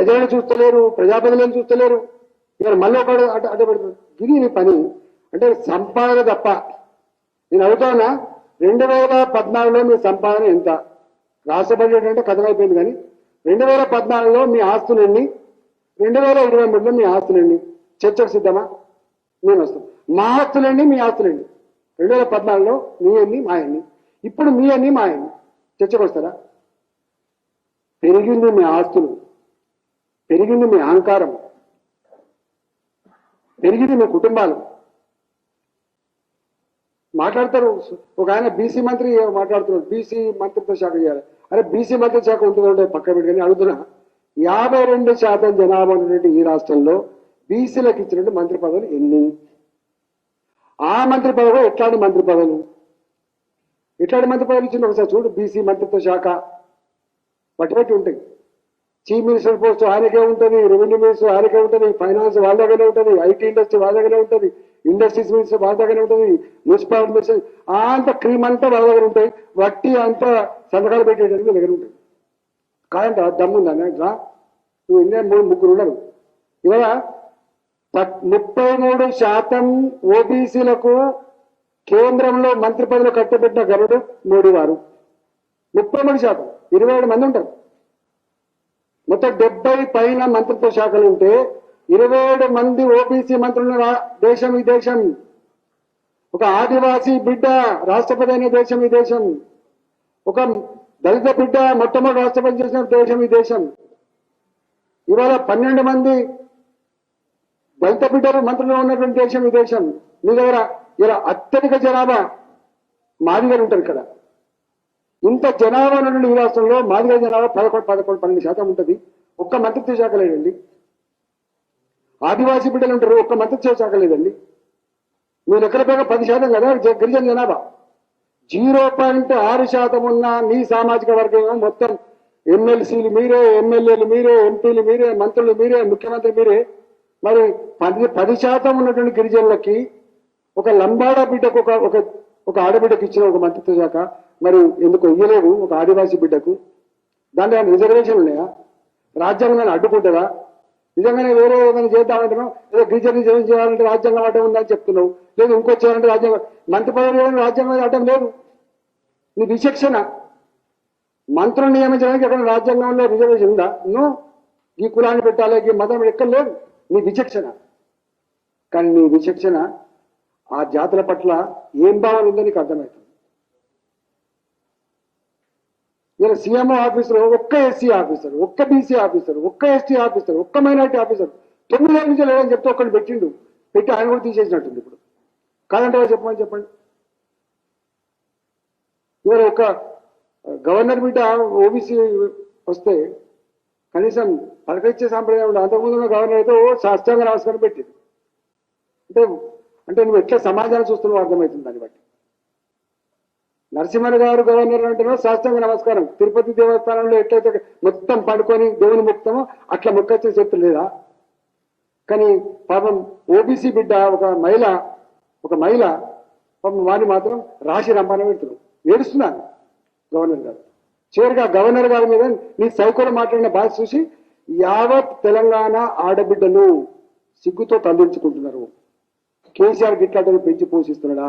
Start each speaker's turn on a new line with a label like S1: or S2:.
S1: ప్రజలను చూస్తలేరు ప్రజాప్రతినిధులను చూస్తలేరు. ఇవాళ మళ్ళీ ఒక అడ్డపడుతుంది ఇది నీ పని. అంటే సంపాదన తప్ప. నేను అడుగుతానా? రెండు వేల పద్నాలుగులో మీ సంపాదన ఎంత? రాష్ట్ర బడ్జెట్ అంటే కథమైపోయింది కానీ రెండు వేల పద్నాలుగులో మీ ఆస్తులన్నీ రెండు వేల ఇరవై మూడులో మీ ఆస్తులండి చర్చకు సిద్ధమా? నేను వస్తాను. మా ఆస్తులండి మీ ఆస్తులండి రెండు వేల పద్నాలుగులో మీ అన్ని మా అన్ని ఇప్పుడు మీ అన్ని మా అన్ని చర్చకు వస్తారా? పెరిగింది మీ ఆస్తులు. పెరిగింది మీ అహంకారం పెరిగింది మీ కుటుంబాలు. మాట్లాడతారు ఒక ఆయన బీసీ మంత్రి మాట్లాడుతున్నాడు బీసీ మంత్రిత్వ శాఖ చేయాలి. అరే బీసీ మంత్రి శాఖ ఉంటుందంటే పక్క పెట్టుకొని అడుగుతున్నా యాభై రెండు శాతం జనాభా ఉన్నటువంటి ఈ రాష్ట్రంలో బీసీలకు ఇచ్చినటువంటి మంత్రి పదవులు ఎన్ని? ఆ మంత్రి పదవులు ఎట్లాంటి మంత్రి పదవులు? ఎట్లాంటి మంత్రి పదవులు ఇచ్చింది? ఒకసారి చూడు బీసీ మంత్రిత్వ శాఖ. వాటి ఉంటాయి చీఫ్ మినిస్టర్ పోస్ట్ ఆయనకే ఉంటుంది రెవెన్యూ మినిస్టర్ ఆయనకే ఉంటుంది ఫైనాన్స్ వాళ్ళ దగ్గరే ఉంటుంది ఐటీ ఇండస్ట్రీ వాళ్ళ దగ్గరే ఉంటుంది ఇండస్ట్రీస్ మినిస్టర్ వాళ్ళ దగ్గరే ఉంటుంది మున్సిపాలిటీ మినిస్టర్ అంత క్రీమ్ అంతా వాళ్ళ దగ్గర ఉంటాయి వట్టి అంతా సంతకాలు పెట్టేటట్టు మీ దగ్గర ఉంటుంది కాదంట దమ్ముందా రా నువ్వు ఇండియా మూడు ముగ్గురు ఉన్నారు. ఇవాళ ముప్పై మూడు శాతం ఓబీసీలకు కేంద్రంలో మంత్రి పదవులు కట్టబెట్టిన గరుడు మోడీ వారు. ముప్పై మూడు శాతం ఇరవై ఏడు మంది ఉంటారు. మొత్తం డెబ్బై పైన మంత్రిత్వ శాఖలు ఉంటే ఇరవై ఏడు మంది ఓబీసీ మంత్రులు రా- దేశం ఈ దేశం. ఒక ఆదివాసీ బిడ్డ రాష్ట్రపతి అయిన దేశం ఈ దేశం. ఒక దళిత బిడ్డ మొట్టమొదటి రాష్ట్రపతి చేసిన దేశం ఈ దేశం. ఇవాళ పన్నెండు మంది దళిత బిడ్డలు మంత్రులు ఉన్నటువంటి దేశం ఈ దేశం. మీ దగ్గర ఇలా అత్యధిక జనాభా మాదిగారు ఉంటారు ఇక్కడ. ఇంత జనాభా నుండి ఈ రాష్ట్రంలో మాదిగ జనాభా పదకొండు పదకొండు పన్నెండు శాతం ఉంటుంది. ఒక్క మంత్రిత్వ శాఖ లేదండి. ఆదివాసీ బిడ్డలు ఉంటారు ఒక్క మంత్రిత్వ శాఖ లేదండి. మీరు ఎక్కడ పది శాతం కదా గిరిజన జనాభా. జీరో పాయింట్ ఆరు శాతం ఉన్న మీ సామాజిక వర్గం మొత్తం ఎమ్మెల్సీలు మీరే ఎమ్మెల్యేలు మీరే ఎంపీలు మీరే మంత్రులు మీరే ముఖ్యమంత్రి మీరే. మరి పది పది శాతం ఉన్నటువంటి గిరిజనులకి ఒక లంబాడ బిడ్డకు ఒక ఒక ఒక ఆడబిడ్డకు ఇచ్చిన ఒక మంత్రిత్వ శాఖ మరి ఎందుకు ఇయ్యలేదు ఒక ఆదివాసీ బిడ్డకు? దాంట్లో ఏమైనా రిజర్వేషన్ ఉన్నాయా? రాజ్యాంగం అడ్డుకుంటుందా? నిజంగానే వేరే ఏమైనా చేద్దామంటున్నావు? ఏదో గిరిజన రిజర్వేషన్ చేయాలంటే రాజ్యాంగం అడ్డం ఉందని చెప్తున్నావు. లేదు ఇంకో చేయాలంటే రాజ్యాంగం మంత్రి పదవి రాజ్యాంగం అడ్డం లేదు. నీ విచక్షణ. మంత్రులు నియమించడానికి ఎక్కడ రాజ్యాంగంలో రిజర్వేషన్ ఉందా? నువ్వు ఈ కులాన్ని పెట్టాలి ఈ మతం ఎక్కడ లేదు. నీ విచక్షణ. కానీ నీ విచక్షణ ఆ జాతుల పట్ల ఏం భావన ఉందో నీకు అర్థమవుతుంది ఇలా సీఎంఓ ఆఫీసర్ ఒక్క ఎస్సీ ఆఫీసర్ ఒక్క బీసీ ఆఫీసర్ ఒక్క ఎస్టీ ఆఫీసర్ ఒక్క మైనార్టీ ఆఫీసర్ తొమ్మిది ఏళ్ళ నుంచి లేదని చెప్తే ఒక్కడిని పెట్టిండు. పెట్టి ఆయన కూడా తీసేసినట్టుంది ఇప్పుడు. కాదంటే చెప్పమని చెప్పండి. ఇవాళ ఒక గవర్నర్ బిడ్డ ఓబీసీ వస్తే కనీసం పలకరించే సాంప్రదాయం ఉండదు అంతకుముందు ఉన్న గవర్నర్ అయితే ఓ శాస్త్రాంగ నమస్కారం పెట్టింది అంటే అంటే నువ్వు ఎట్లా సమాజాన్ని చూస్తున్నావు అర్థమవుతుంది దాన్ని బట్టి. నరసింహన్ గారు గవర్నర్ అంటున్నా శాస్త్రంగ నమస్కారం. తిరుపతి దేవస్థానంలో ఎట్లయితే మొత్తం పడుకొని దేవుని ముక్తమో అట్లా మొక్కొచ్చే శక్తి లేదా? కానీ పాపం ఓబీసీ బిడ్డ ఒక మహిళ ఒక మహిళ పాపం వాడిని మాత్రం రాశి రంపాన పెడుతున్నారు ఏడుస్తున్నాను గవర్నర్ గారు. చివరిగా గవర్నర్ గారి మీద నీ సౌకర్యం మాట్లాడిన భాష చూసి యావత్ తెలంగాణ ఆడబిడ్డను సిగ్గుతో తల్లించుకుంటున్నారు కేసీఆర్ గిట్లాటను పెంచి పోషిస్తున్నాడా?